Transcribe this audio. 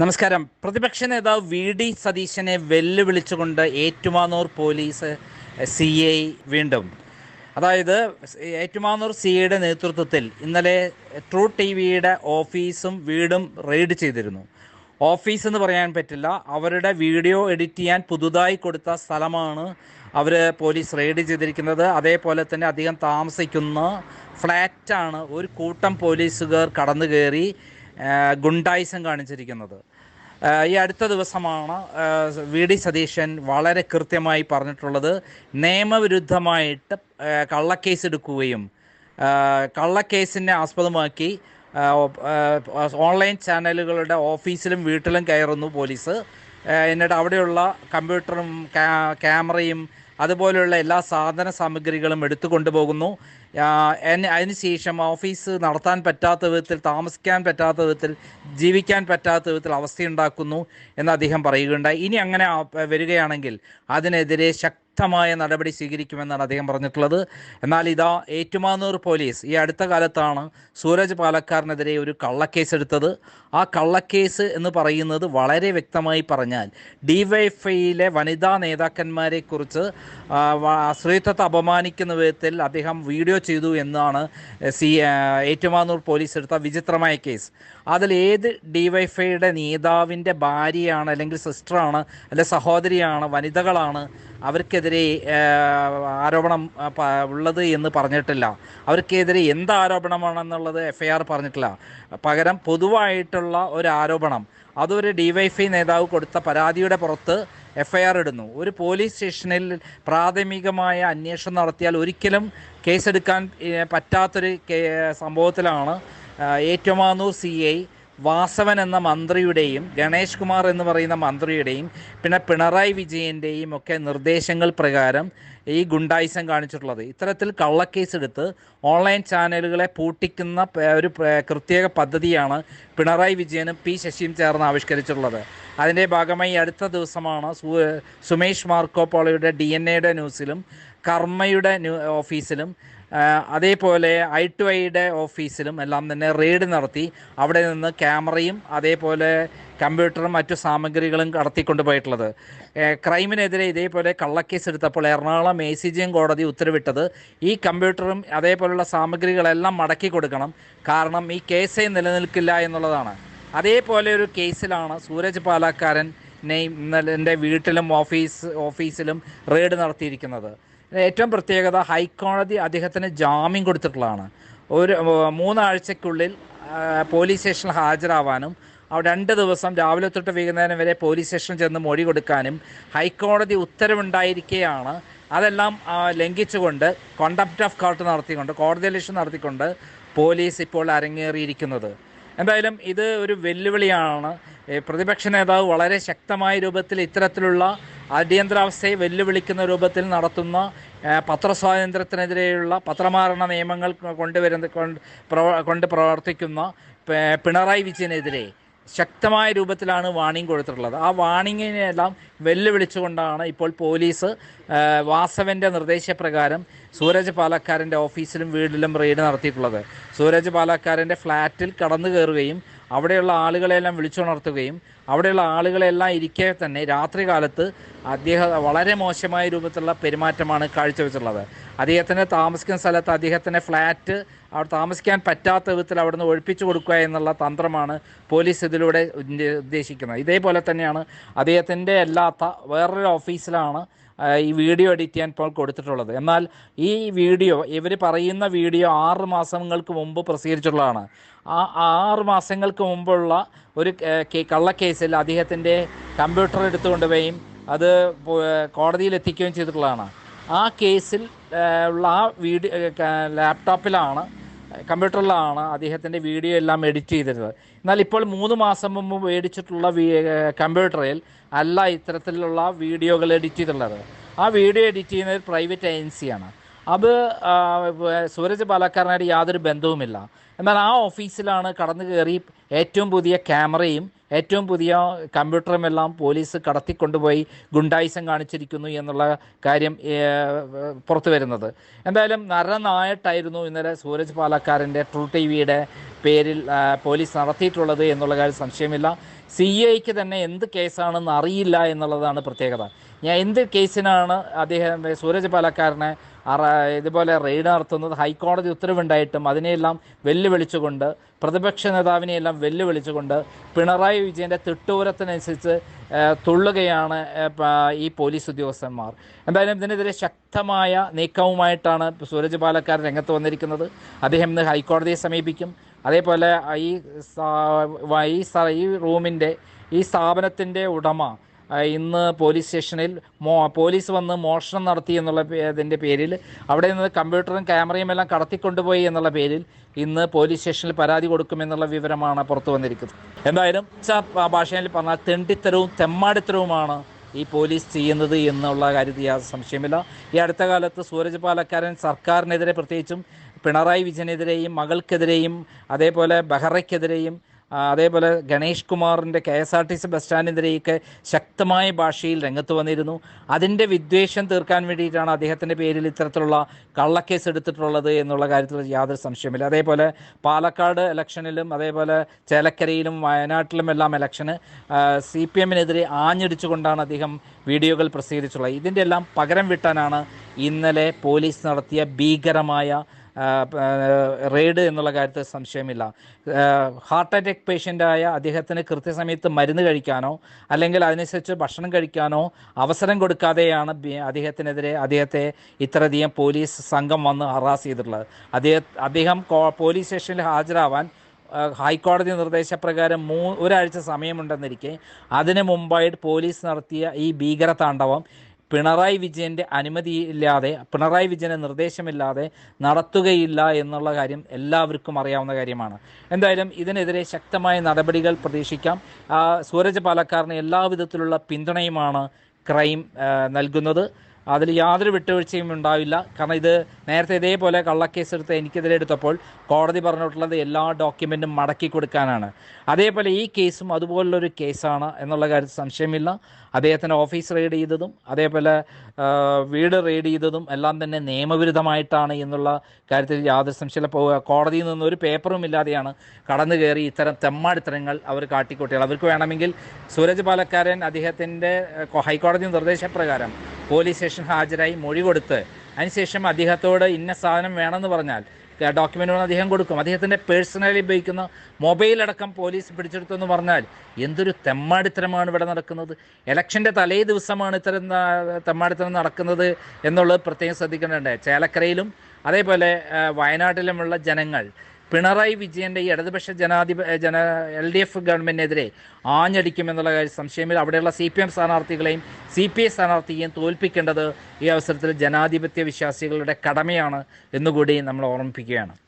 നമസ്കാരം. പ്രതിപക്ഷ നേതാവ് വി ഡി സതീശനെ വെല്ലുവിളിച്ചുകൊണ്ട് ഏറ്റുമാനൂർ പോലീസ് സി ഐ വീണ്ടും. അതായത് ഏറ്റുമാനൂർ സി ഐയുടെ നേതൃത്വത്തിൽ ഇന്നലെ ട്രൂ ടി വിയുടെ ഓഫീസും വീടും റെയ്ഡ് ചെയ്തിരുന്നു. ഓഫീസ് എന്ന് പറയാൻ പറ്റില്ല. അവരുടെ വീഡിയോ എഡിറ്റ് ചെയ്യാൻ പുതുതായി കൊടുത്ത സ്ഥലമാണ് അവർ പോലീസ് റെയ്ഡ് ചെയ്തിരിക്കുന്നത്. അതേപോലെ തന്നെ അധികം താമസിക്കുന്ന ഫ്ലാറ്റാണ് ഒരു കൂട്ടം പോലീസുകാർ കടന്നു കയറി ഗുണ്ടായിസം കാണിച്ചിരിക്കുന്നത്. ഈ അടുത്ത ദിവസമാണ് വി ഡി സതീശൻ വളരെ കൃത്യമായി പറഞ്ഞിട്ടുള്ളത്. നിയമവിരുദ്ധമായിട്ട് കള്ളക്കേസ് എടുക്കുകയും കള്ളക്കേസിനെ ആസ്പദമാക്കി ഓൺലൈൻ ചാനലുകളുടെ ഓഫീസിലും വീട്ടിലും കയറുന്നു പോലീസ്. എന്നിട്ട് അവിടെയുള്ള കമ്പ്യൂട്ടറും ക്യാ- ക്യാമറയും അതുപോലെയുള്ള എല്ലാ സാധന സാമഗ്രികളും എടുത്തു കൊണ്ടുപോകുന്നു അതിനുശേഷം ഓഫീസ് നടത്താൻ പറ്റാത്ത വിധത്തിൽ താമസിക്കാൻ പറ്റാത്ത വിധത്തിൽ ജീവിക്കാൻ പറ്റാത്ത വിധത്തിൽ അവസ്ഥയുണ്ടാക്കുന്നു എന്ന് അദ്ദേഹം പറയുകയുണ്ടായി. ഇനി അങ്ങനെ വരികയാണെങ്കിൽ അതിനെതിരെ ശക്തമായ നടപടി സ്വീകരിക്കുമെന്നാണ് അദ്ദേഹം പറഞ്ഞിട്ടുള്ളത്. എന്നാൽ ഇതാ ഏറ്റുമാനൂർ പോലീസ് ഈ അടുത്ത കാലത്താണ് സൂരജ് പാലക്കാരനെതിരെ ഒരു കള്ളക്കേസ് എടുത്തത് ആ കള്ളക്കേസ് എന്ന് പറയുന്നത് വളരെ വ്യക്തമായി പറഞ്ഞാൽ ഡിവൈഎഫ്ഐയിലെ വനിതാ നേതാക്കന്മാരെക്കുറിച്ച് കുറിച്ച് സ്ത്രീത്വത്തെ അപമാനിക്കുന്ന വിധത്തിൽ അദ്ദേഹം വീഡിയോ ചെയ്തു എന്നാണ് സി ഏറ്റുമാനൂർ പോലീസ് എടുത്ത വിചിത്രമായ കേസ്. അതിൽ ഏത് ഡിവൈഫൈയുടെ നേതാവിന്റെ ഭാര്യയാണ് അല്ലെങ്കിൽ സിസ്റ്ററാണ് അല്ലെങ്കിൽ സഹോദരിയാണ് വനിതകളാണ് അവർക്കെതിരെ ആരോപണം ഉള്ളത് എന്ന് പറഞ്ഞിട്ടില്ല. അവർക്കെതിരെ എന്ത് ആരോപണമാണെന്നുള്ളത് എഫ് ഐ ആർ പറഞ്ഞിട്ടില്ല. പകരം പൊതുവായിട്ടുള്ള ഒരു ആരോപണം അതൊരു ഡിവൈഫൈ നേതാവ് കൊടുത്ത പരാതിയുടെ പുറത്ത് എഫ് ഐ ആർ ഇടുന്നു. ഒരു പോലീസ് സ്റ്റേഷനിൽ പ്രാഥമികമായ അന്വേഷണം നടത്തിയാൽ ഒരിക്കലും കേസെടുക്കാൻ പറ്റാത്തൊരു സംഭവത്തിലാണ് ഏറ്റുമാനൂർ സി ഐ വാസവൻ എന്ന മന്ത്രിയുടെയും ഗണേഷ് കുമാർ എന്ന് പറയുന്ന മന്ത്രിയുടെയും പിന്നെ പിണറായി വിജയന്റെയും ഒക്കെ നിർദ്ദേശങ്ങൾ പ്രകാരം ഈ ഗുണ്ടായിസം കാണിച്ചിട്ടുള്ളത്. ഇത്തരത്തിൽ കള്ളക്കേസ് എടുത്ത് ഓൺലൈൻ ചാനലുകളെ പൂട്ടിക്കുന്ന ഒരു പ്രത്യേക പദ്ധതിയാണ് പിണറായി വിജയനും പി ശശിയും ചേർന്ന് ആവിഷ്കരിച്ചിട്ടുള്ളത്. അതിന്റെ ഭാഗമായി അടുത്ത ദിവസമാണ് സുമേഷ് മാർക്കോപോളയുടെ ഡി എൻ എയുടെ ന്യൂസിലും കർമ്മയുടെ ഓഫീസിലും അതേപോലെ ഐ ടു ഐയുടെ ഓഫീസിലും എല്ലാം തന്നെ റെയ്ഡ് നടത്തി. അവിടെ നിന്ന് ക്യാമറയും അതേപോലെ കമ്പ്യൂട്ടറും മറ്റു സാമഗ്രികളും കടത്തിക്കൊണ്ടുപോയിട്ടുള്ളത് പോയിട്ടുള്ളത്. ക്രൈമിനെതിരെ ഇതേപോലെ കള്ളക്കേസ് എടുത്തപ്പോൾ Ernakulam A C J M കോടതി ഉത്തരവിട്ടത് ഈ കമ്പ്യൂട്ടറും അതേപോലുള്ള സാമഗ്രികളെല്ലാം മടക്കി കൊടുക്കണം. കാരണം ഈ കേസേ നിലനിൽക്കില്ല എന്നുള്ളതാണ്. അതേപോലെ ഒരു കേസിലാണ് സൂരജ് പാലാക്കാരൻ ഇന്നലെ വീട്ടിലും ഓഫീസ് ഓഫീസിലും റെയ്ഡ് നടത്തിയിരിക്കുന്നത്. ഏറ്റവും പ്രത്യേകത ഹൈക്കോടതി അദ്ദേഹത്തിന് ജാമ്യം കൊടുത്തിട്ടുള്ളതാണ്. ഒരു മൂന്നാഴ്ചക്കുള്ളിൽ പോലീസ് സ്റ്റേഷനിൽ ഹാജരാവാനും രണ്ട് ദിവസം രാവിലെ തൊട്ട് വൈകുന്നേരം വരെ പോലീസ് സ്റ്റേഷനിൽ ചെന്ന് മൊഴി കൊടുക്കാനും ഹൈക്കോടതി ഉത്തരവുണ്ടായിരിക്കെയാണ്. അതെല്ലാം ലംഘിച്ചുകൊണ്ട് കോണ്ടംപ്റ്റ് ഓഫ് കോർട്ട് നടത്തിക്കൊണ്ട് കോടതി ലക്ഷ്യം നടത്തിക്കൊണ്ട് പോലീസ് ഇപ്പോൾ അരങ്ങേറിയിരിക്കുന്നത്. എന്തായാലും ഇത് ഒരു വെല്ലുവിളിയാണ്. പ്രതിപക്ഷ നേതാവ് വളരെ ശക്തമായ രൂപത്തിൽ ഇത്തരത്തിലുള്ള അടിയന്തരാവസ്ഥയെ വെല്ലുവിളിക്കുന്ന രൂപത്തിൽ നടത്തുന്ന പത്രസ്വാതന്ത്ര്യത്തിനെതിരെയുള്ള പത്രമാരണ നിയമങ്ങൾ കൊണ്ടുവരുന്ന കൊണ്ട് പ്രവ- കൊണ്ട് പ്രവർത്തിക്കുന്ന പിണറായി വിജയനെതിരെ ശക്തമായ രൂപത്തിലാണ് വാണിംഗ് കൊടുത്തിട്ടുള്ളത്. ആ വാണിങ്ങിനെല്ലാം വെല്ലുവിളിച്ചുകൊണ്ടാണ് ഇപ്പോൾ പോലീസ് വാസവന്റെ നിർദ്ദേശപ്രകാരം സൂരജ് പാലക്കാരന്റെ ഓഫീസിലും വീടിലും റെയ്ഡ് നടത്തിയിട്ടുള്ളത്. സൂരജ് പാലക്കാരന്റെ ഫ്ലാറ്റിൽ കടന്നു കയറുകയും അവിടെയുള്ള ആളുകളെല്ലാം വിളിച്ചുണർത്തുകയും അവിടെയുള്ള ആളുകളെല്ലാം ഇരിക്കെ തന്നെ രാത്രി കാലത്ത് അദ്ദേഹം വളരെ മോശമായ രൂപത്തിലുള്ള പെരുമാറ്റമാണ് കാഴ്ചവെച്ചിട്ടുള്ളത്. അദ്ദേഹത്തിന് താമസിക്കുന്ന സ്ഥലത്ത് അദ്ദേഹത്തിന്റെ ഫ്ലാറ്റ് അവിടെ താമസിക്കാൻ പറ്റാത്ത വിധത്തിൽ അവിടുന്ന് ഒഴിപ്പിച്ചു കൊടുക്കുക എന്നുള്ള തന്ത്രമാണ് പോലീസ് ഇതിലൂടെ ഉദ്ദ- ഉദ്ദേശിക്കുന്നത്. ഇതേപോലെ തന്നെയാണ് അദ്ദേഹത്തിന്റെ അല്ലാത്ത വേറൊരു ഓഫീസിലാണ് ഈ വീഡിയോ എഡിറ്റ് ചെയ്യാൻ ഇപ്പോൾ കൊടുത്തിട്ടുള്ളത്. എന്നാൽ ഈ വീഡിയോ ഇവർ പറയുന്ന വീഡിയോ ആറ് മാസങ്ങൾക്ക് മുമ്പ് പ്രസിദ്ധീകരിച്ചിട്ടുള്ളതാണ്. ആ ആറ് മാസങ്ങൾക്ക് മുമ്പുള്ള ഒരു കള്ളക്കേസിൽ അദ്ദേഹത്തിന്റെ കമ്പ്യൂട്ടർ എടുത്തുകൊണ്ടുപോയും അത് കോടതിയിൽ എത്തിക്കുകയും ചെയ്തിട്ടുള്ളതാണ്. ആ കേസിൽ ഉള്ള ആ വീഡിയോ ലാപ്ടോപ്പിലാണ് കമ്പ്യൂട്ടറിലാണ് അദ്ദേഹത്തിന്റെ വീഡിയോ എല്ലാം എഡിറ്റ് ചെയ്തിരുന്നത്. എന്നാൽ ഇപ്പോൾ മൂന്ന് മാസം മുമ്പ് മേടിച്ചിട്ടുള്ള കമ്പ്യൂട്ടറിൽ അല്ല ഇത്തരത്തിലുള്ള വീഡിയോകൾ എഡിറ്റ് ചെയ്തിട്ടുള്ളത്. ആ വീഡിയോ എഡിറ്റ് ചെയ്യുന്നത് പ്രൈവറ്റ് ഏജൻസിയാണ്. അത് സൂരജ് പാലക്കാരനായിട്ട് യാതൊരു ബന്ധവുമില്ല. എന്നാൽ ആ ഓഫീസിലാണ് കടന്നു കയറി ഏറ്റവും പുതിയ ക്യാമറയും ഏറ്റവും പുതിയ കമ്പ്യൂട്ടറും എല്ലാം പോലീസ് കടത്തിക്കൊണ്ടുപോയി ഗുണ്ടായിസം കാണിച്ചിരിക്കുന്നു എന്നുള്ള കാര്യം പുറത്തു വരുന്നത്. എന്തായാലും നരനായിട്ടായിരുന്നു ഇന്നലെ സൂരജ് പാലക്കാരന്റെ ട്രൂ ടി വിയുടെ പേരിൽ പോലീസ് നടത്തിയിട്ടുള്ളത് എന്നുള്ള കാര്യം സംശയമില്ല. സി ഐക്ക് തന്നെ എന്ത് കേസാണെന്ന് അറിയില്ല എന്നുള്ളതാണ് പ്രത്യേകത. ഞാൻ എന്ത് കേസിനാണ് അദ്ദേഹം സൂരജ് പാലക്കാരനെ ഇതുപോലെ റെയ്ഡ് നടത്തുന്നത്? ഹൈക്കോടതി ഉത്തരവുണ്ടായിട്ടും അതിനെയെല്ലാം വെല്ലുവിളിച്ചുകൊണ്ട് പ്രതിപക്ഷ നേതാവിനെയെല്ലാം വെല്ലുവിളിച്ചുകൊണ്ട് പിണറായി വിജയന്റെ തിട്ടൂരത്തിനനുസരിച്ച് തുള്ളുകയാണ് ഈ പോലീസ് ഉദ്യോഗസ്ഥന്മാർ. എന്തായാലും ഇതിനെതിരെ ശക്തമായ നീക്കവുമായിട്ടാണ് സൂരജ് പാലക്കാരൻ രംഗത്ത് വന്നിരിക്കുന്നത്. അദ്ദേഹം ഇന്ന് ഹൈക്കോടതിയെ സമീപിക്കും. അതേപോലെ ഈ ഈ റൂമിന്റെ ഈ സ്ഥാപനത്തിന്റെ ഉടമ ഇന്ന് പോലീസ് സ്റ്റേഷനിൽ മോ പോലീസ് വന്ന് മോഷണം നടത്തി എന്നുള്ള ഇതിന്റെ പേരിൽ അവിടെ നിന്ന് കമ്പ്യൂട്ടറും ക്യാമറയും എല്ലാം കടത്തിക്കൊണ്ടുപോയി എന്നുള്ള പേരിൽ ഇന്ന് പോലീസ് സ്റ്റേഷനിൽ പരാതി കൊടുക്കുമെന്നുള്ള വിവരമാണ് പുറത്തു വന്നിരിക്കുന്നത്. എന്തായാലും ഭാഷയിൽ പറഞ്ഞാൽ തെണ്ടിത്തരവും തെമ്മാടിത്തരവുമാണ് ഈ പോലീസ് ചെയ്യുന്നത് എന്നുള്ള കാര്യത്തിൽ യാതൊരു സംശയമില്ല. ഈ അടുത്ത കാലത്ത് സൂരജ് പാലക്കാരൻ സർക്കാരിനെതിരെ പ്രത്യേകിച്ചും പിണറായി വിജയനെതിരെയും മകൾക്കെതിരെയും അതേപോലെ ബഹ്റയ്ക്കെതിരെയും അതേപോലെ ഗണേഷ് കുമാറിന്റെ K S R T C bus സ്റ്റാൻഡിനെതിരെയൊക്കെ ശക്തമായ ഭാഷയിൽ രംഗത്ത് വന്നിരുന്നു. അതിന്റെ വിദ്വേഷം തീർക്കാൻ വേണ്ടിയിട്ടാണ് അദ്ദേഹത്തിന്റെ പേരിൽ ഇത്തരത്തിലുള്ള കള്ളക്കേസ് എടുത്തിട്ടുള്ളത് എന്നുള്ള കാര്യത്തിൽ യാതൊരു സംശയമില്ല അതേപോലെ പാലക്കാട് ഇലക്ഷനിലും അതേപോലെ ചേലക്കരയിലും വയനാട്ടിലും എല്ലാം ഇലക്ഷന് സി പി എമ്മിനെതിരെ ആഞ്ഞടിച്ചുകൊണ്ടാണ് അദ്ദേഹം വീഡിയോകൾ പ്രസിദ്ധീകരിച്ചുള്ളത് ഇതിന്റെ എല്ലാം പകരം വിട്ടാനാണ് ഇന്നലെ പോലീസ് നടത്തിയ ഭീകരമായ റെയ്ഡ് എന്നുള്ള കാര്യത്തിൽ സംശയമില്ല. ഹാർട്ട് അറ്റാക്ക് പേഷ്യന്റായ അദ്ദേഹത്തിന് കൃത്യസമയത്ത് മരുന്ന് കഴിക്കാനോ അല്ലെങ്കിൽ അതിനനുസരിച്ച് ഭക്ഷണം കഴിക്കാനോ അവസരം കൊടുക്കാതെയാണ് അദ്ദേഹത്തിനെതിരെ അദ്ദേഹത്തെ ഇത്രയധികം പോലീസ് സംഘം വന്ന് ഹറാസ് ചെയ്തിട്ടുള്ളത്. അദ്ദേഹം അദ്ദേഹം പോലീസ് സ്റ്റേഷനിൽ ഹാജരാവാൻ ഹൈക്കോടതി നിർദ്ദേശപ്രകാരം മൂ ഒരാഴ്ച സമയമുണ്ടെന്നിരിക്കെ അതിനു മുമ്പായിട്ട് പോലീസ് നടത്തിയ ഈ ഭീകര താണ്ഡവം പിണറായി വിജയന്റെ അനുമതിയില്ലാതെ പിണറായി വിജയന്റെ നിർദ്ദേശമില്ലാതെ നടത്തുകയില്ല എന്നുള്ള കാര്യം എല്ലാവർക്കും അറിയാവുന്ന കാര്യമാണ്. എന്തായാലും ഇതിനെതിരെ ശക്തമായ നടപടികൾ പ്രതീക്ഷിക്കാം. സൂരജ് പാലക്കാരന് എല്ലാവിധത്തിലുള്ള പിന്തുണയുമാണ് ക്രൈം നൽകുന്നത്. അതിൽ യാതൊരു വിട്ടുവീഴ്ചയും ഉണ്ടാവില്ല. കാരണം ഇത് നേരത്തെ ഇതേപോലെ കള്ളക്കേസ് എടുത്ത് എനിക്കെതിരെ എടുത്തപ്പോൾ കോടതി പറഞ്ഞിട്ടുള്ളത് എല്ലാ ഡോക്യുമെന്റും മടക്കി കൊടുക്കാനാണ്. അതേപോലെ ഈ കേസും അതുപോലുള്ളൊരു കേസാണ് എന്നുള്ള കാര്യത്തിൽ സംശയമില്ല. അദ്ദേഹത്തിന്റെ ഓഫീസ് റെയ്ഡ് ചെയ്തതും അതേപോലെ വീട് റെയ്ഡ് ചെയ്തതും എല്ലാം തന്നെ നിയമവിരുദ്ധമായിട്ടാണ് എന്നുള്ള കാര്യത്തിൽ യാതൊരു സംശയമില്ല. കോടതിയിൽ നിന്ന് ഒരു പേപ്പറും ഇല്ലാതെയാണ് കടന്നു കയറി ഇത്തരം തെമ്മാടിത്തരങ്ങൾ അവർ കാട്ടിക്കൂട്ടികൾ അവർക്ക് വേണമെങ്കിൽ സൂരജ് പാലക്കാരൻ അദ്ദേഹത്തിന്റെ ഹൈക്കോടതി നിർദ്ദേശപ്രകാരം പോലീസ് സ്റ്റേഷൻ ഹാജരായി മൊഴി കൊടുത്ത് അതിനുശേഷം അദ്ദേഹത്തോട് ഇന്ന സാധനം വേണമെന്ന് പറഞ്ഞാൽ ഡോക്യുമെന്റുകൾ അദ്ദേഹം കൊടുക്കും. അദ്ദേഹത്തിന്റെ പേഴ്സണലി ഉപയോഗിക്കുന്ന മൊബൈൽ അടക്കം പോലീസ് പിടിച്ചെടുത്തെന്ന് പറഞ്ഞാൽ എന്തൊരു തെമ്മാടിത്തരമാണ് ഇവിടെ നടക്കുന്നത്? ഇലക്ഷന്റെ തലേ ദിവസമാണ് ഇത്തരം തെമ്മാടിത്തരം നടക്കുന്നത് എന്നുള്ളത് പ്രത്യേകം ശ്രദ്ധിക്കേണ്ടതുണ്ട്. ചേലക്കരയിലും അതേപോലെ വയനാട്ടിലുമുള്ള ജനങ്ങൾ പിണറായി വിജയന്റെ ഈ ഇടതുപക്ഷ ജനാധിപ ജന എൽ ഡി എഫ് ഗവൺമെന്റിനെതിരെ ആഞ്ഞടിക്കുമെന്നുള്ള കാര്യം സംശയമില്ല. അവിടെയുള്ള സി പി എം സ്ഥാനാർത്ഥികളെയും സി പി ഐ സ്ഥാനാർത്ഥിയെയും തോൽപ്പിക്കേണ്ടത് ഈ അവസരത്തിൽ ജനാധിപത്യ വിശ്വാസികളുടെ കടമയാണ് എന്നുകൂടി നമ്മൾ ഓർമ്മിപ്പിക്കുകയാണ്.